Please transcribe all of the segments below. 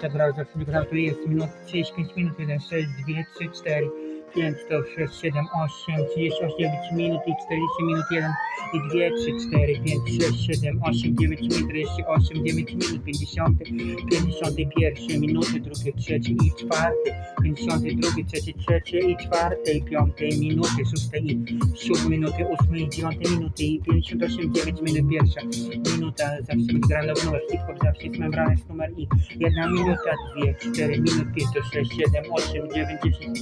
minuta grał, zawsze grał, tu jest minut 35 minut, 1, 6, 2, 3, 4, 5, 4, 6, 7, 8, 38 9 minut i 40 minut, 1 i 2, 3, 4, 5, 6, 7, 8, 9 minut, 48, 9 minut, 50, 51 minuty, drugie, trzecie i czwarte, 52, trzecie, trzecie i czwarte i piąte minuty, szóste i siódme minuty, ósme i dziewiąte minuty i 58, 9 minut, pierwsza minuta, zawsze będzie grany w numer, hip-hop zawsze jest membrana, jest numer i jedna minuta, dwie, cztery minut, pięć, to sześć, siedem, osiem, dziewięć, dziesięć,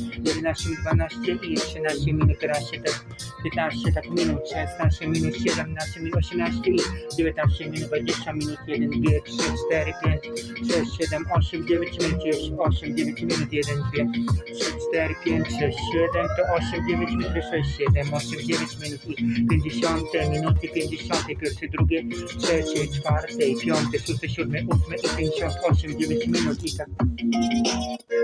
jedenaście, dwanaście i 13 minut, teraz się tak 15 tak minut, 16 minut, 17 minut, 18 i 19 minut, 20 minut, 1, 2, 3, 4, 5, 6, 7, 8, 9 minut, 10, 8, 9 minut, 1, 2, 3, 4, 5, 6, 7, to 8, 9 minut, 6, 7, 8, 9 minut i 50 minuty, 50, pierwsze, drugie, trzecie, czwarte, piąte, szóste, siódme, ósme i 58, 9 minut i tak.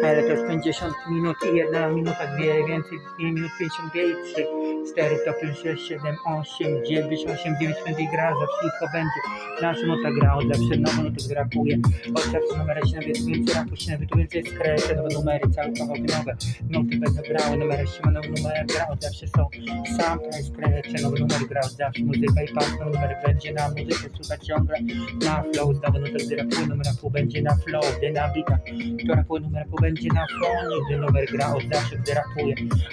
Ale to jest 50 minut i jedna minuta, dwie więcej, 2 minut 52 i 3, 4 to 5, 6, 7, 8, 9, 8, 9 minut i gra, zawsze tylko będzie. Nasza nota gra, od zawsze nowa nota zrapuje, od zawsze numery się nawet więcej rapu się nawet więcej skrecze, nowe numery, cały kawałek nowe, noty będą grały, numery się nowe numery gra, od zawsze są. Sample, skrecze, nowe numery gra, od zawsze muzyka i pas, nowe numery będzie na muzykę, słuchać ciągle. Na flow, znowu nota gdy rapuje, numer rapu będzie na flow, gdy na bitach, to rapuje, numer rapu będzie na fonie, gdy numer gra, od zawsze gdy rapuje,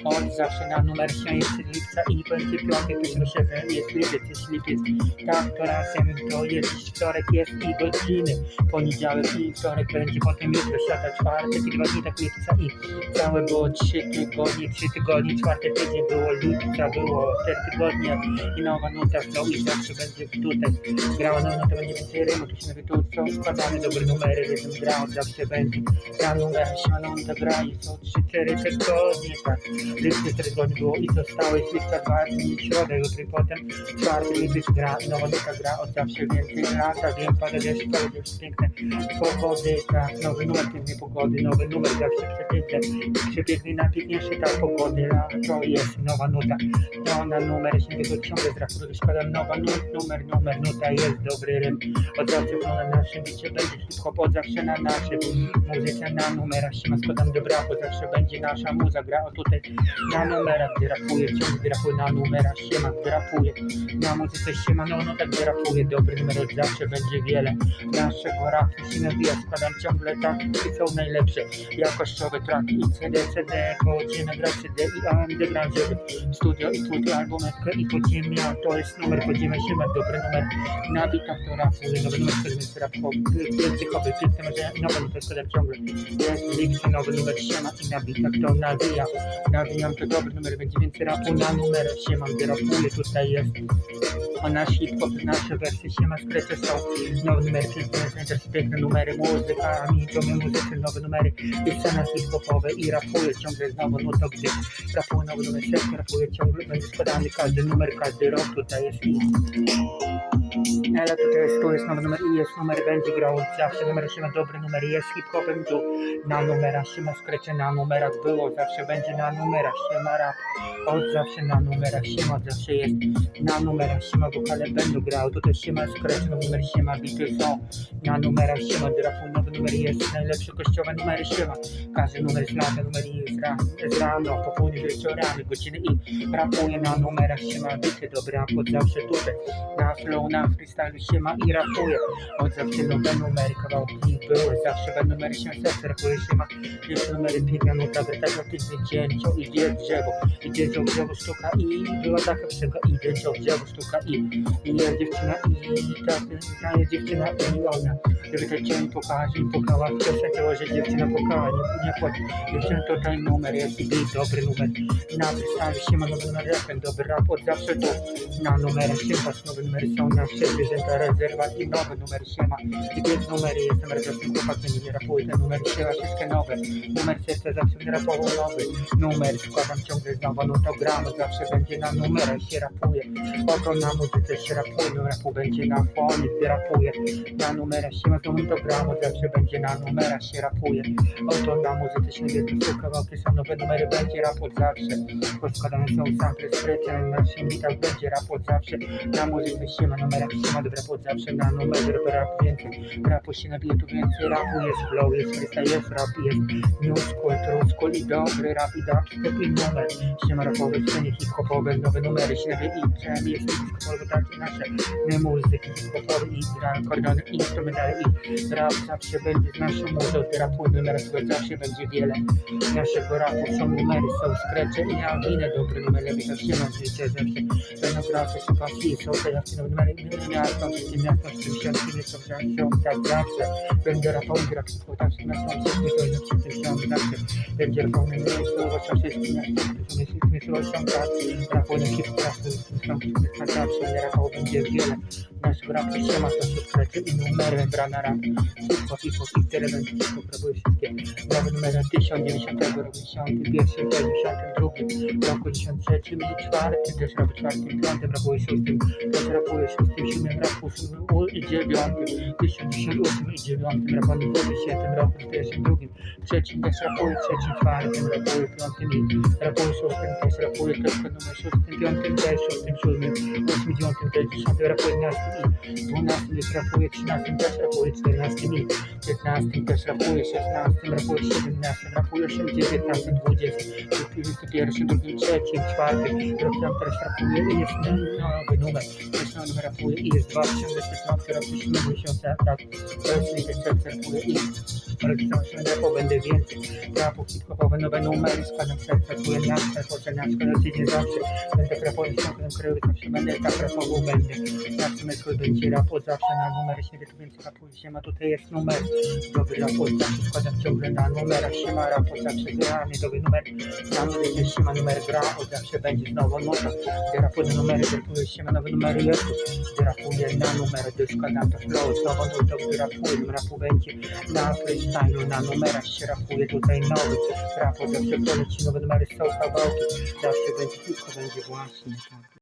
od zawsze na numer się jest lipca i będzie piątek, pierwszy szefa jest lipiec, jest lipiec, tak, to razem to jest wtorek jest i godziny, poniedziałek i wtorek będzie potem jutro, świata czwartek i dwa dni tak lipca i całe było trzy tygodnie, trzy tygodnie, czwarty tydzień było lipca, było cztery tygodnie i nowa nuta w i zawsze będzie tutaj. Grała nowa nuta, będzie więcej rymu, to się nawet tu są składane dobre numery, rytm grał, zawsze będzie. Na numer, to gra i są trzy, cztery tygodnie, tak, lipca cztery tygodnie było i zostało jest lipca dwa dni, środę, jutro i potem. Czwarty gra i nowa nuta gra od zawsze więcej lata, wiem, pada deszcz, pada deszcz, piękne. Pogody, tak, nowy numer pięknej pogody, nowy numer zawsze przepiękny, przepiękny, najpiękniejszy ta pogody, to jest nowa nuta, to na numer się tego ciągle z składam nowa nut, numer, numer, nuta jest dobry rym, od zawsze to na naszym bicie będzie hip-hop, zawsze na naszym muzyce, na numerach się składam do braku, zawsze będzie nasza muza, gra o tutaj na numerach, ciągle gdy rapuję na numerach, się ma, gdy rapuję, na muzyce się ma, no, no tak gdy rapuję, dobry numer od zawsze będzie wiele, naszego rapu się nawija, składam ciągle tak, i są najlepsze, jakościowe traki i CD, CD, gdzie nagrać CD i gram, żeby studio i płyty, albumetkę i podziemia, to jest numer podziemia, się ma dobry numer, na bitach to rapuję, nowy numer, który jest językowy, system, że nowy numer składam ciągle, jest lipsy, nowy numer się ma i na bitach to nawija, nawijam to dobry numer, będzie więcej rapu na numer, się mam, rapuję, tutaj jest a nasz hip-hop, nasze wersje się ma skrecze są nowe numery, piękne, piękne numery, muzykami, to my muzycy, nowe numery i scena hip-hopowe i rapuję ciągle znowu, no to gdzie rapuję nowy numer, serce rapuję ciągle, będzie składany każdy numer, każdy rok, tutaj jest i ale to jest, tu jest nowy numer i jest numer, będzie grał zawsze numer się ma dobry numer, jest hip-hopem tu na numerach się ma skrecze, na numerach było, zawsze będzie na numerach się ma rap, od zawsze na numerach się ma, zawsze jest na numerach się ma wokale będą grał, tu też się ma skrecze, nowy numer się ma bity są, na numerach się ma drapu, nowy numer jest, najlepsze kościowe numery się ma, każdy numer jest lata, numer jest ra, z rano, po południu, wieczorami, godziny i rapuje na numerach się ma bity, dobry rap od zawsze tutaj, na flow, na freestyle się ma i rapuje, od zawsze nowe numery, kawałki były, zawsze będą numery się serce, rapuje się ma, jeszcze numery piękna nuta, wrtego piękny dzień, cio idzie drzewo, idzie cio drzewo sztuka i była taka piosenka, idzie cio drzewo sztuka i, i jest dziewczyna i ta, ta jest dziewczyna i ona, żeby ten dzień pokazać i pokała, piosenkę, że dziewczyna pokała, nie, nie płaci, dziewczyna to ten numer jest i dobry numer, na freestyle się ma nowy numer, rapem, dobry rap od zawsze tu, na numerach się was nowe numery są na wszelkie zwierzęta rezerwat i nowe numery się ma. I pięć numery jestem radosnym chłopakiem nie rapuję te numery się ma wszystkie nowe. Numer serca zawsze będę rapował nowy. Numer składam ciągle znowu no to gram zawsze będzie na numerach się rapuje. Ogromna muzyka muzyce się rapuje, no rapu będzie na fonie, rapuje. Na numerach się ma to autogramu, zawsze będzie na numerach się rapuje. Oto na muzyce się nie tu kawałki są nowe numery, będzie rap od zawsze. Poskładane są sample z na naszym bitach będzie rap od zawsze. Na muzyce się ma numerach się ma rap od zawsze, na numerze rap więcej. Rapu się nabije tu więcej, rapu jest flow, jest freestyle, jest rap, jest new school, true school i dobry rap i dubstep i numer. Się ma rapowe, scenie hip-hopowe, nowe numery, śledzie i czem jest hip-hopowe, takie nasze my muzyki hip-hopowe i gra, akordony, instrumentale i rap zawsze będzie z naszą muzą, rapu numerów zawsze będzie wiele. Naszego rapu są numery, są skrecze i ja winę dobre numery, by zawsze mam życie, zawsze będą gracze, są pasji, są te nowe numery, inne miasto, wszystkie miasto, z tym świadkiem są zawsze, tak zawsze. Będę rapał i gra wszystko, tak się na się, to jest przy tym się zawsze. Będzie rapał na mnie, słowo, co wszystkim miasto, to są wszystkim słowo, tak. Rapał na hip-hop, to jest tym nie rapał będzie wiele. Naszego rapu się ma to się skrecze i numery, bra na rap. Hip-hop, hip-hop i tyle będzie hip-hop, robiły wszystkie. Nowe numery 1090 roku, 91, 92, roku 13 i 4, też roku 4, 5, rapuje 6, też rapuje 6, 7, rapu 7 i 9, 98 i 9, rapuje w 10 roku, w pierwszym, drugim, trzecim, też rapuje trzecim, czwartym, rapuje piątym i rapuje też numer też szóstym, siódmym, ósmym, dziewiątym, też dziesiątym, rapuje 11 i 12, też rapuje 13, też rapuje 14 i 15, też rapuje 16, rapuje 17, rapuje 8, 19, 20, 21, drugim, trzecim, czwartym, rok tam teraz rapuje i jest nowy numer, też nowy rapuje i jest 2016 rok 7 miesiąca, tak, to jest liczek, serce rapuje i ale tam się rapu będę więcej, rapu hip-hopowe, nowe numery, składam serce, rapuje na serce, oceniam, składam tydzień zawsze, będę rapował w ciągu krajowy, zawsze będę tak rapował, będę, na semestru będzie rap zawsze, na numery się tu więcej rapuje się ma, tutaj jest numer, dobry rap od zawsze, składam ciągle na numerach, się ma rap od zawsze, gra, nie dobry numer, na numerze się ma numer gra, od zawsze będzie znowu nota, gdy rapuję numery, rapuje się ma nowe numery, jest, gdy rapuję na numery, gdy składam to flow, znowu nota, gdy rapuję, rapu będzie na freestylu, na numerach się rapuje, tutaj nowy, rap od zawsze poleci, nowe numery są kawałki, zawsze będzie, tylko będzie właśnie tak.